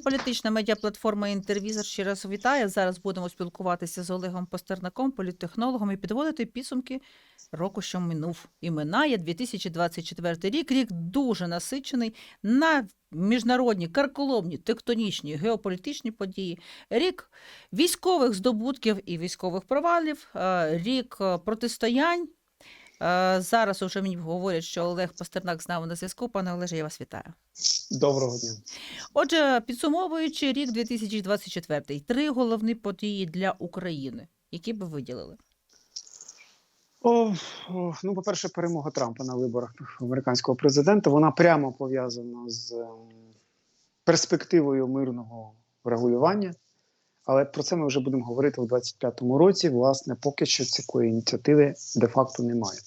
Суспільно-політична медіаплатформа «Інтервізор» ще раз вітає. Зараз будемо спілкуватися з Олегом Пастернаком, політтехнологом, і підводити підсумки року, що минув. І минає 2024 рік. Рік дуже насичений на міжнародні, карколомні, тектонічні, геополітичні події. Рік військових здобутків і військових провалів, е, рік е, протистоянь. Е, Зараз уже мені говорять, що Олег Пастернак з нами на зв'язку. Пане Олеже, я вас вітаю. Доброго дня. Отже, підсумовуючи рік 2024, три головні події для України, які би виділили. О, о, ну, по-перше, перемога Трампа на виборах американського президента вона прямо пов'язана з ем, перспективою мирного регулювання. Але про це ми вже будемо говорити у 2025 році. Власне, поки що такої ініціативи де-факто немає.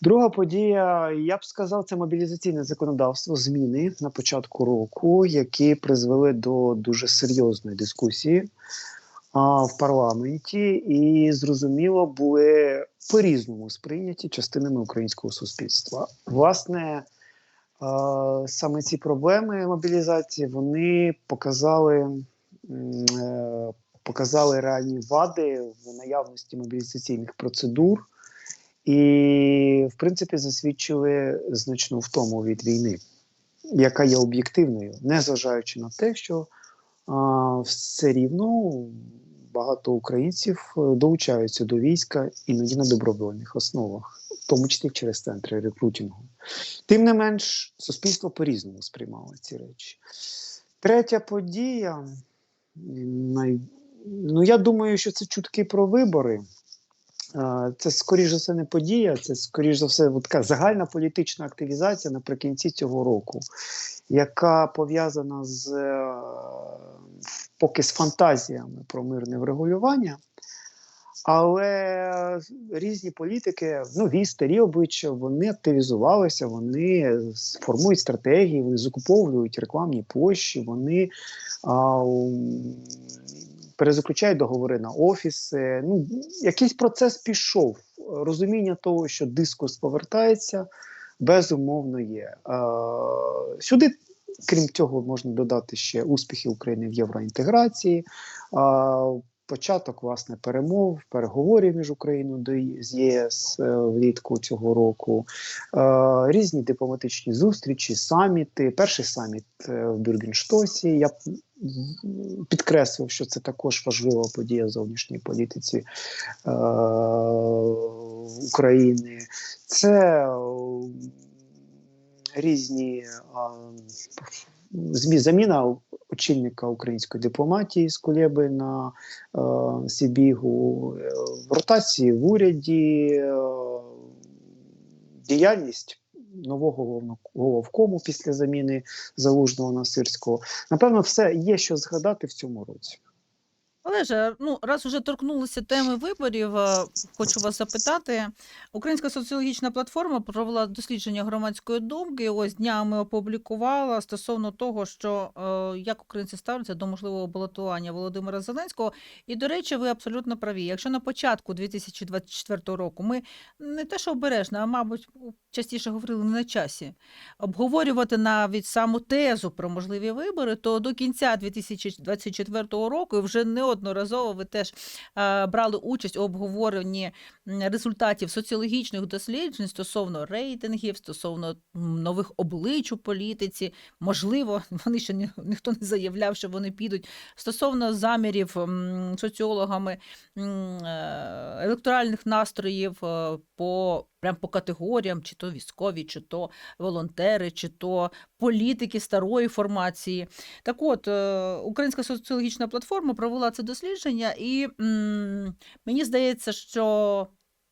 Друга подія, я б сказав, це мобілізаційне законодавство, зміни на початку року, які призвели до дуже серйозної дискусії а, в парламенті, і зрозуміло були по-різному сприйняті частинами українського суспільства. Власне, а, саме ці проблеми мобілізації вони показали, показали реальні вади в наявності мобілізаційних процедур. І, в принципі, засвідчили значну втому від війни, яка є об'єктивною, незважаючи на те, що а, все рівно багато українців е, долучаються до війська іноді на добровольних основах, в тому числі через центри рекрутингу. Тим не менш, суспільство по-різному сприймало ці речі. Третя подія, най... ну я думаю, що це чутки про вибори. Це, скоріш за все, не подія, це, скоріш за все, така загальна політична активізація наприкінці цього року, яка пов'язана з е, поки з фантазіями про мирне врегулювання. Але різні політики, нові старі обличчя, вони активізувалися, вони формують стратегії, вони закуповують рекламні площі, вони а, перезаключають договори на офіси. Ну, якийсь процес пішов. Розуміння того, що дискурс повертається, безумовно є. Сюди, крім цього, можна додати ще успіхи України в євроінтеграції. Початок власне перемов, переговорів між Україною з ЄС е, влітку цього року, е, різні дипломатичні зустрічі, саміти. Перший саміт е, в Бюргенштосі. Я підкреслив, що це також важлива подія в зовнішній політиці е, України. Це е, різні а, заміна очільника української дипломатії з Кулєби на е, Сібігу, е, в ротації в уряді, е, діяльність нового головкому після заміни залужного на сирського. Напевно, все є що згадати в цьому році. Олеже, ну раз уже торкнулися теми виборів, е, хочу вас запитати. Українська соціологічна платформа провела дослідження громадської думки. Ось днями опублікувала стосовно того, що е, як українці ставляться до можливого балотування Володимира Зеленського. І до речі, ви абсолютно праві. Якщо на початку 2024 року ми не те, що обережно, а мабуть, частіше говорили не на часі, обговорювати навіть саму тезу про можливі вибори, то до кінця 2024 року вже неодноразово ви теж е, брали участь у обговоренні результатів соціологічних досліджень стосовно рейтингів, стосовно нових облич у політиці. Можливо, вони ще ні, ніхто не заявляв, що вони підуть стосовно замірів соціологами е, електоральних настроїв е, по прям по категоріям, чи то військові, чи то волонтери, чи то політики старої формації. Так от, е, Українська соціологічна платформа провела це дослідження, і м, мені здається, що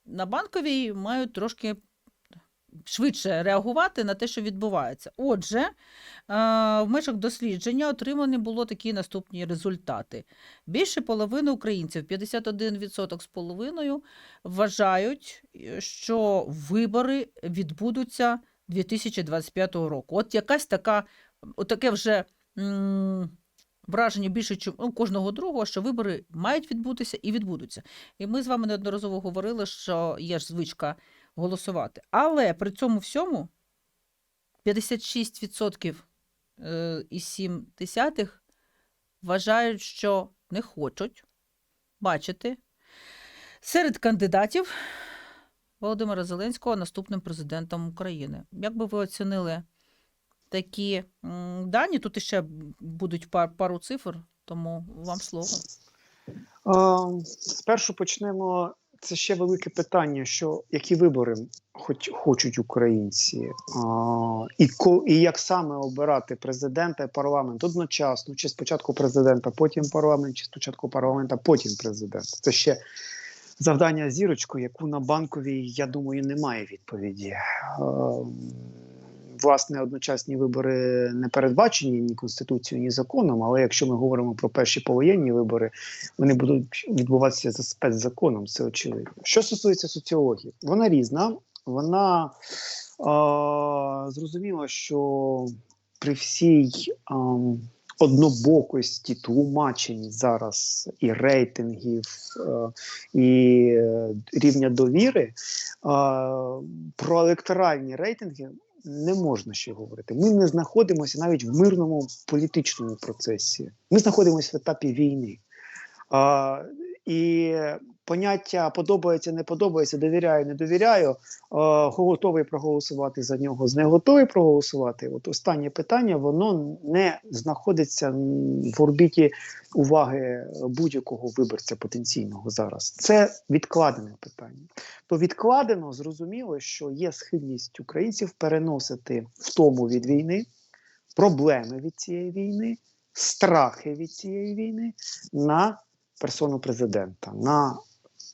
на банковій мають трошки швидше реагувати на те, що відбувається. Отже, е, в межах дослідження отримані було такі наступні результати. Більше половини українців, 51% з половиною, вважають, е, що вибори відбудуться 2025 року. От якась така, таке вже враження більше чим ну, кожного другого, що вибори мають відбутися і відбудуться. І ми з вами неодноразово говорили, що є ж звичка голосувати. Але при цьому всьому 56% 9,7 вважають, що не хочуть бачити серед кандидатів Володимира Зеленського наступним президентом України. Як би ви оцінили такі дані? Тут іще будуть пар, пару цифр, тому вам слово. Е, Спершу почнемо. Це ще велике питання, що які вибори хоч хочуть українці, а, і ко і як саме обирати президента і парламент одночасно, чи спочатку президента, потім парламент, чи спочатку парламента, потім президент. Це ще завдання зірочку, яку на банковій, я думаю, немає відповіді. Е, Власне, одночасні вибори не передбачені ні конституцією, ні законом. Але якщо ми говоримо про перші повоєнні вибори, вони будуть відбуватися за спецзаконом, це очевидно. Що стосується соціології, вона різна. Вона е, зрозуміла, що при всій е, однобокості тлумачень зараз і рейтингів, е, і е, рівня довіри, е, про електоральні рейтинги не можна ще говорити. Ми не знаходимося навіть в мирному політичному процесі. Ми знаходимося в етапі війни. А, і поняття подобається, не подобається, довіряю, не довіряю. е, готовий проголосувати за нього, з не готовий проголосувати. От останнє питання воно не знаходиться в орбіті уваги будь-якого виборця потенційного зараз. Це відкладене питання. То відкладено зрозуміло, що є схильність українців переносити втому від війни, проблеми від цієї війни, страхи від цієї війни на персону президента, на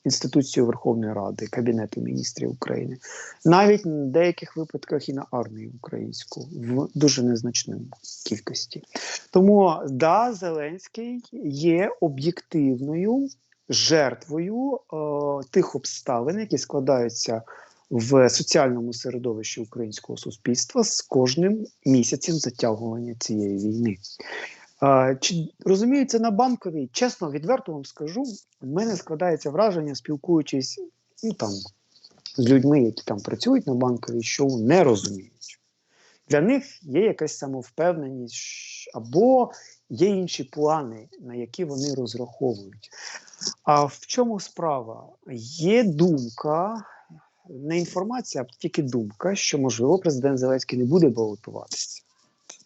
інституцію Верховної Ради, Кабінету міністрів України, навіть в деяких випадках і на армію українську в дуже незначній кількості. Тому да, Зеленський є об'єктивною жертвою е, тих обставин, які складаються в соціальному середовищі українського суспільства з кожним місяцем затягування цієї війни. Чи розумію це на банковій? Чесно, відверто вам скажу, в мене складається враження, спілкуючись ну, там, з людьми, які там працюють на банковій, що не розуміють. Для них є якась самовпевненість або є інші плани, на які вони розраховують. А в чому справа? Є думка, не інформація, а тільки думка, що можливо президент Зеленський не буде балотуватися.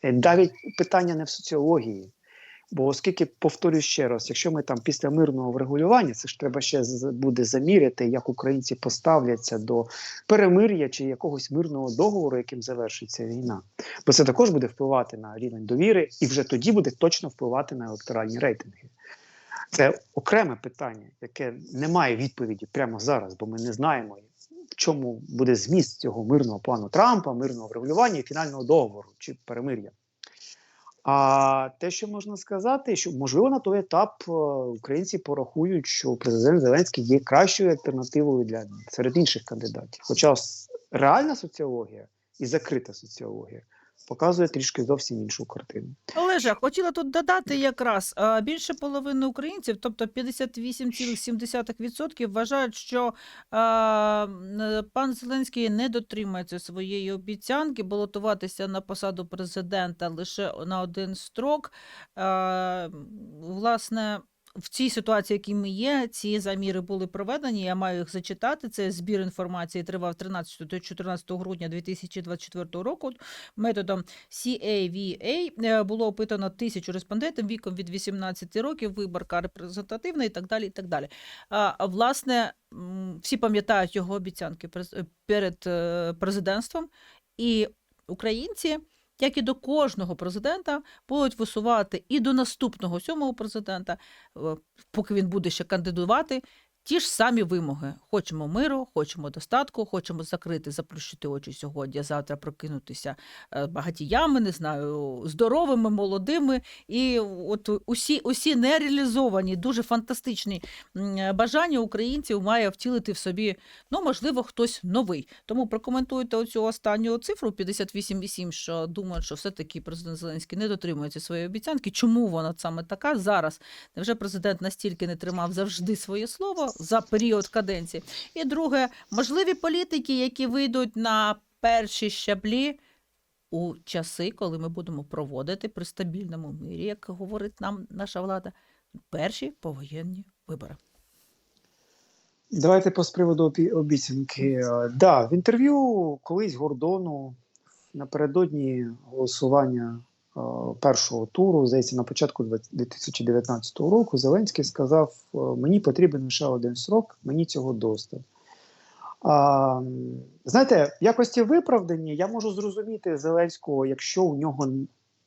Е, Навіть питання не в соціології. Бо оскільки повторюю ще раз, якщо ми там після мирного врегулювання, це ж треба ще буде заміряти, як українці поставляться до перемир'я чи якогось мирного договору, яким завершиться війна. Бо це також буде впливати на рівень довіри, і вже тоді буде точно впливати на електоральні рейтинги. Це окреме питання, яке не має відповіді прямо зараз, бо ми не знаємо, в чому буде зміст цього мирного плану Трампа, мирного врегулювання і фінального договору чи перемир'я. А те, що можна сказати, що можливо на той етап е, українці порахують, що президент Зеленський є кращою альтернативою для серед інших кандидатів. Хоча реальна соціологія і закрита соціологія показує трішки зовсім іншу картину. Олеже, хотіла тут додати якраз більше половини українців, тобто 58,7% вважають, що пан Зеленський не дотримається своєї обіцянки балотуватися на посаду президента лише на один строк. Власне. В цій ситуації, в якій ми є, ці заміри були проведені. Я маю їх зачитати. Це збір інформації тривав 13 до 14 грудня 2024 року методом CAVA е, було опитано тисячу респондентів віком від 18 років, виборка репрезентативна і так далі. І так далі. А, а, власне, всі пам'ятають його обіцянки перед е, президентством, і українці. Як і до кожного президента будуть висувати і до наступного сьомого президента, е, поки він буде ще кандидувати, ті ж самі вимоги: хочемо миру, хочемо достатку, хочемо закрити, заплющити очі сьогодні, завтра прокинутися е, багатіями, не знаю, здоровими, молодими. І от усі, усі нереалізовані, дуже фантастичні е, бажання українців має втілити в собі, ну, можливо, хтось новий. Тому прокоментуйте оцю останню цифру 58,8, що думають, що все-таки президент Зеленський не дотримується своєї обіцянки. Чому вона саме така зараз? Невже президент настільки не тримав завжди своє слово за період каденції? І друге, можливі політики, які вийдуть на перші щаблі у часи, коли ми будемо проводити при стабільному мирі, як говорить нам наша влада, перші повоєнні вибори. Давайте по з приводу обі- обіцянки. Да, в інтерв'ю колись Гордону напередодні голосування першого туру, здається, на початку 2019 року, Зеленський сказав: е, мені потрібен лише один срок, мені цього достатньо. А, знаєте, в якості виправдання я можу зрозуміти Зеленського, якщо у нього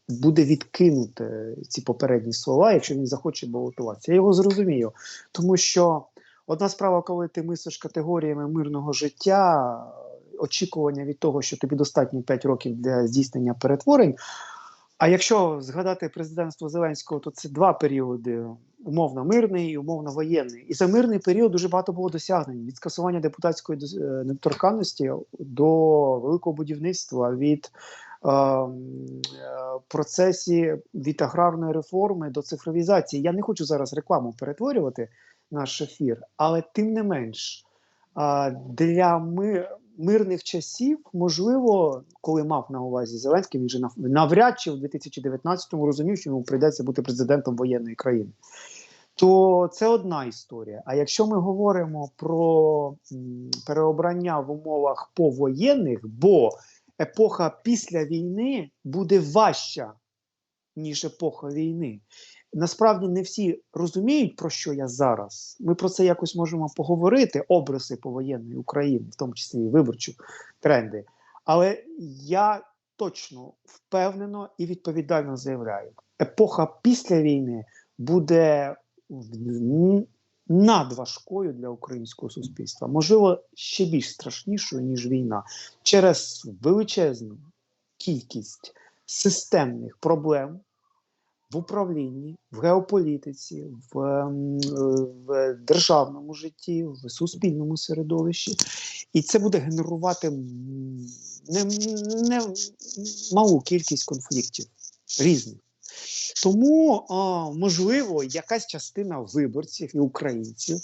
буде відкинути ці попередні слова, якщо він захоче балотуватися. Я його зрозумію, тому що. Одна справа, коли ти мислиш категоріями мирного життя, очікування від того, що тобі достатньо 5 років для здійснення перетворень. А якщо згадати президентство Зеленського, то це два періоди: умовно мирний і умовно воєнний. І за мирний період дуже багато було досягнень від скасування депутатської е, недоторканності до великого будівництва, від е, е, процесі від аграрної реформи до цифровізації. Я не хочу зараз рекламу перетворювати наш ефір, але тим не менш, для ми, мирних часів, можливо, коли мав на увазі Зеленський, він же навряд чи в 2019-му розумів, що йому прийдеться бути президентом воєнної країни. То це одна історія. А якщо ми говоримо про переобрання в умовах повоєнних, бо епоха після війни буде важча, ніж епоха війни. Насправді не всі розуміють, про що я зараз. Ми про це якось можемо поговорити, образи повоєнної України, в тому числі і виборчі тренди. Але я точно впевнено і відповідально заявляю: епоха після війни буде надважкою для українського суспільства, можливо, ще більш страшнішою, ніж війна, через величезну кількість системних проблем в управлінні, в геополітиці, в, ем, в державному житті, в суспільному середовищі. І це буде генерувати не, не малу кількість конфліктів різних. Тому, можливо, якась частина виборців і українців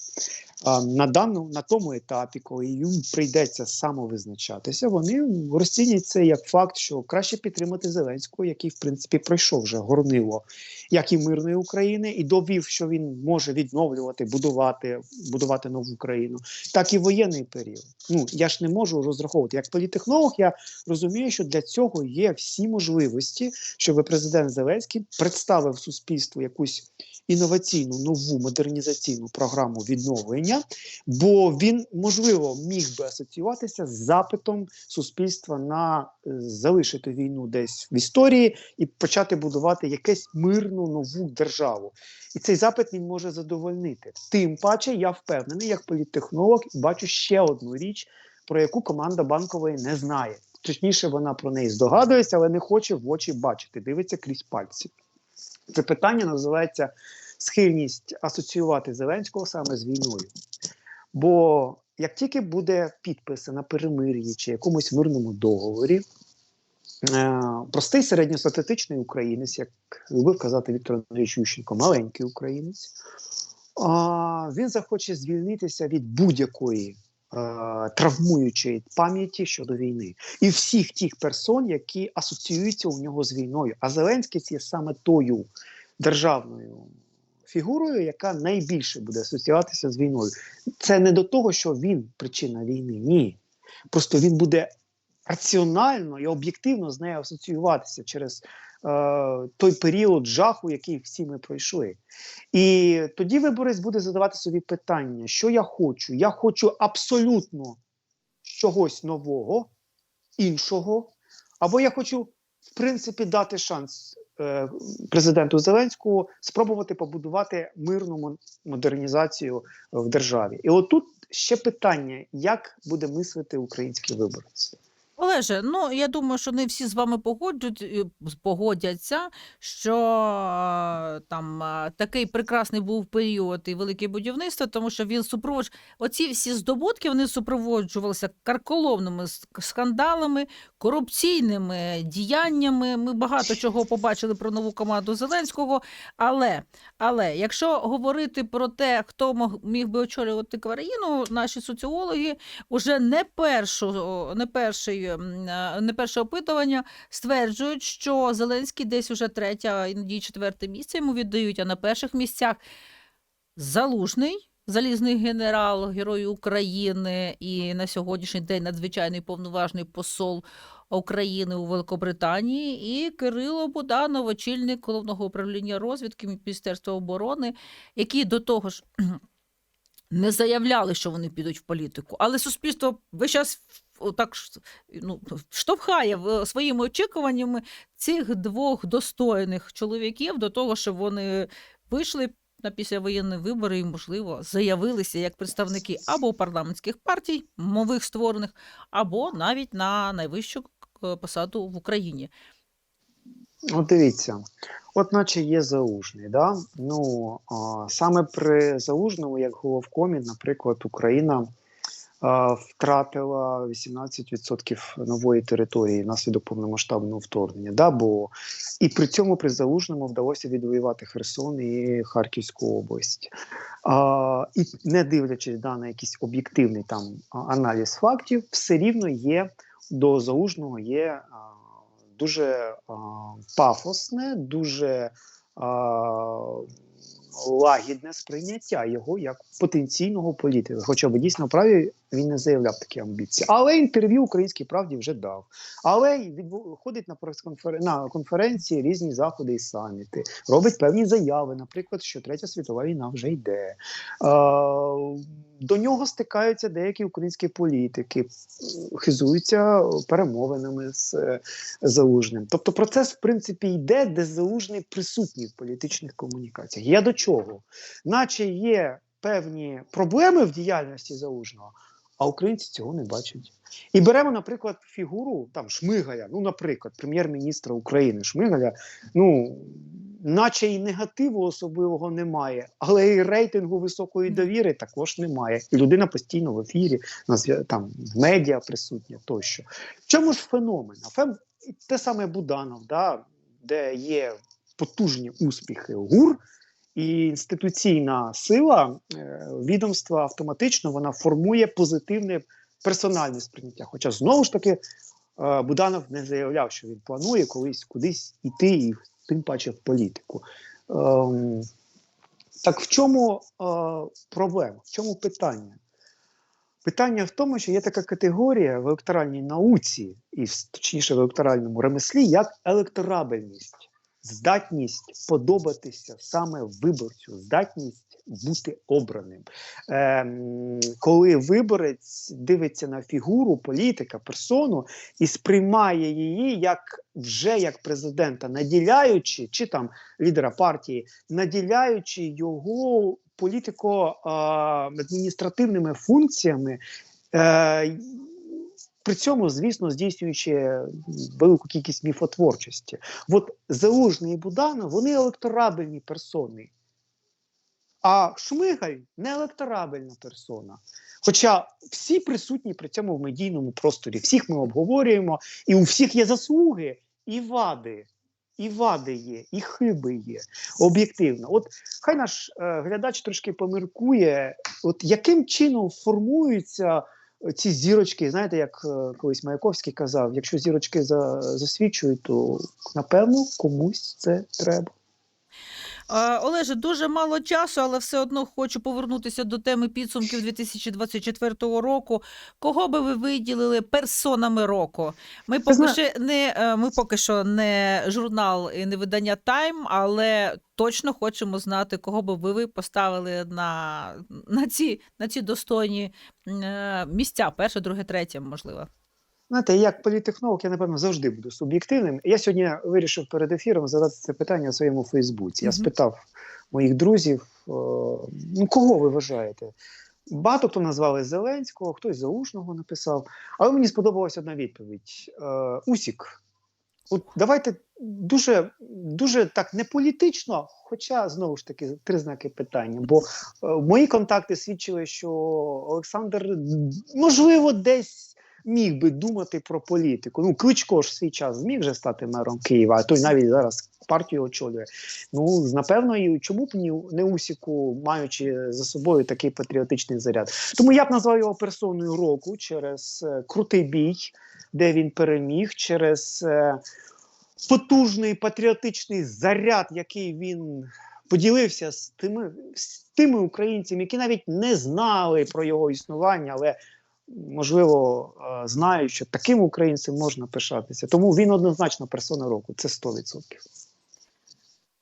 на даному на тому етапі, коли їм прийдеться самовизначатися, вони розцінять це як факт, що краще підтримати Зеленського, який в принципі пройшов вже горнило, як і мирної України, і довів, що він може відновлювати, будувати, будувати нову країну, так і воєнний період. Ну я ж не можу розраховувати. Як політехнолог, я розумію, що для цього є всі можливості, щоб президент Зеленський представив суспільству якусь інноваційну нову модернізаційну програму відновлення, бо він можливо міг би асоціюватися з запитом суспільства на е, залишити війну десь в історії і почати будувати якусь мирну нову державу. І цей запит він може задовольнити. Тим паче, я впевнений, як політтехнолог, бачу ще одну річ, про яку команда банкової не знає. Точніше, вона про неї здогадується, але не хоче в очі бачити, дивиться крізь пальці. Це питання називається схильність асоціювати Зеленського саме з війною. Бо як тільки буде підпис на перемир'ї чи якомусь мирному договорі, е, простий середньостатистичний українець, як любив казати Віктор Андрійович Ющенко, маленький українець, він захоче звільнитися від будь-якої травмуючої пам'яті щодо війни і всіх тих персон, які асоціюються у нього з війною. А Зеленський є саме тою державною фігурою, яка найбільше буде асоціюватися з війною. Це не до того, що він причина війни. Ні. Просто він буде раціонально і об'єктивно з нею асоціюватися через е, той період жаху, який всі ми пройшли. І тоді виборець буде задавати собі питання, що я хочу. Я хочу абсолютно чогось нового, іншого, або я хочу, в принципі, дати шанс е, президенту Зеленському спробувати побудувати мирну модернізацію в державі. І отут ще питання, як буде мислити український виборець. Олеже, ну я думаю, що не всі з вами погоджують, е, погодяться, що е, там е, такий прекрасний був період і велике будівництво, тому що він супроводж... Оці всі здобутки вони супроводжувалися карколовними с- скандалами, корупційними діяннями. Ми багато чого побачили про нову команду Зеленського. Але, але якщо говорити про те, хто мог міг би очолювати країну, наші соціологи уже не першу, не перший е, не перше опитування, стверджують, що Зеленський десь уже третє, іноді четверте місце йому віддають, а на перших місцях Залужний, залізний генерал, герой України і на сьогоднішній день надзвичайний повноважний посол України у Великобританії, і Кирило Буданов, очільник головного управління розвідки Міністерства оборони, які до того ж не заявляли, що вони підуть в політику, але суспільство весь час так ну, штовхає в- своїми очікуваннями цих двох достойних чоловіків до того, щоб вони вийшли на післявоєнні вибори і, можливо, заявилися як представники або парламентських партій, нових створених, або навіть на найвищу е, посаду в Україні. От дивіться, от наче є залужний. Да? Ну, а, саме при залужному, як головкомі, наприклад, Україна втратила 18% нової території внаслідок повномасштабного вторгнення. Да? Бо і при цьому при залужному вдалося відвоювати Херсон і Харківську область. А, і не дивлячись да, на якийсь об'єктивний там аналіз фактів, все рівно є до залужного є. А, дуже а, пафосне, дуже а, лагідне сприйняття його як потенційного політика. Хоча б дійсно праві він не заявляв такі амбіції. Але інтерв'ю українській правді вже дав. Але відбу- ходить на прес-конфер... на конференції різні заходи і саміти, робить певні заяви, наприклад, що Третя світова війна вже йде. До нього стикаються деякі українські політики, хизуються перемовинами з Залужним. Тобто процес, в принципі, йде, де Залужний присутній в політичних комунікаціях. Я до чого? Наче є певні проблеми в діяльності Залужного, а українці цього не бачать. І беремо, наприклад, фігуру там Шмигаля, ну, наприклад, прем'єр-міністра України Шмигаля, ну. Наче і негативу особливого немає, але і рейтингу високої довіри також немає. І людина постійно в ефірі, там в медіа присутня тощо. В чому ж феномен? А фен те саме Буданов, да, де є потужні успіхи ГУР, і інституційна сила е, відомства автоматично вона формує позитивне персональне сприйняття. Хоча знову ж таки е, Буданов не заявляв, що він планує колись кудись іти, і тим паче в політику. Ем, так в чому е, проблема? В чому питання? Питання в тому, що є така категорія в електоральній науці, і точніше в електоральному ремеслі, як електорабельність, здатність подобатися саме виборцю, здатність бути обраним. Ем, коли виборець дивиться на фігуру політика, персону і сприймає її як вже як президента, наділяючи чи там лідера партії, наділяючи його політико-адміністративними функціями. Е, при цьому, звісно, здійснюючи велику кількість міфотворчості. От Залужний і Буданов вони електорабельні персони. А Шмигаль не електорабельна персона. Хоча всі присутні при цьому в медійному просторі, всіх ми обговорюємо, і у всіх є заслуги і вади. І вади є, і хиби є об'єктивно. От хай наш е, глядач трошки поміркує, от яким чином формуються ці зірочки, знаєте, як е, колись Маяковський казав, якщо зірочки за, засвідчують, то напевно комусь це треба. Олеже, дуже мало часу, але все одно хочу повернутися до теми підсумків 2024 року. Кого би ви виділили персонами року? Ми поки, що не, е, ми поки що не журнал і не видання Time, але точно хочемо знати, кого би ви поставили на, на, ці, на ці достойні е, місця, перше, друге, третє, можливо. Знаєте, як політехнолог, я напевно завжди буду суб'єктивним. Я сьогодні вирішив перед ефіром задати це питання у своєму Фейсбуці. Я спитав моїх друзів: е, ну кого ви вважаєте? Багато хто назвали Зеленського, хтось Залужного написав. Але мені сподобалася одна відповідь: е, Усік. От давайте дуже, дуже так не політично, хоча знову ж таки три знаки питання. Бо е, мої контакти свідчили, що Олександр можливо десь міг би думати про політику. Ну, Кличко ж в свій час зміг вже стати мером Києва, а той навіть зараз партію очолює. Ну, напевно, і чому б не Усіку, маючи за собою такий патріотичний заряд. Тому я б назвав його персоною року через е, крутий бій, де він переміг, через е, потужний патріотичний заряд, який він поділився з тими, з тими українцями, які навіть не знали про його існування, але можливо е, знають, що таким українцем можна пишатися. Тому він однозначно персона року. Це 100%.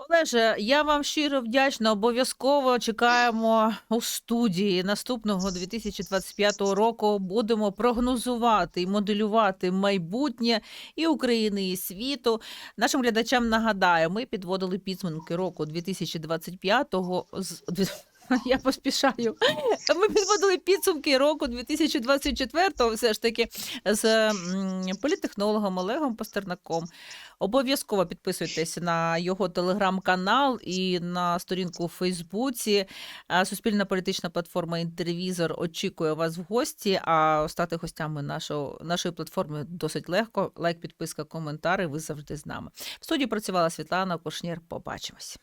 Олеже, я вам щиро вдячна. Обов'язково чекаємо у студії наступного 2025 року. Будемо прогнозувати і моделювати майбутнє і України, і світу. Нашим глядачам нагадаю, ми підводили підсумки року 2025-го з я поспішаю. Ми підводили підсумки року 2024-го все ж таки з м, політтехнологом Олегом Пастернаком. Обов'язково підписуйтесь на його телеграм-канал і на сторінку у Фейсбуці. Суспільна політична платформа Інтервізор очікує вас в гості. А стати гостями нашого, нашої платформи досить легко. Лайк, підписка, коментари. Ви завжди з нами. В студії працювала Світлана Кушнір. Побачимось.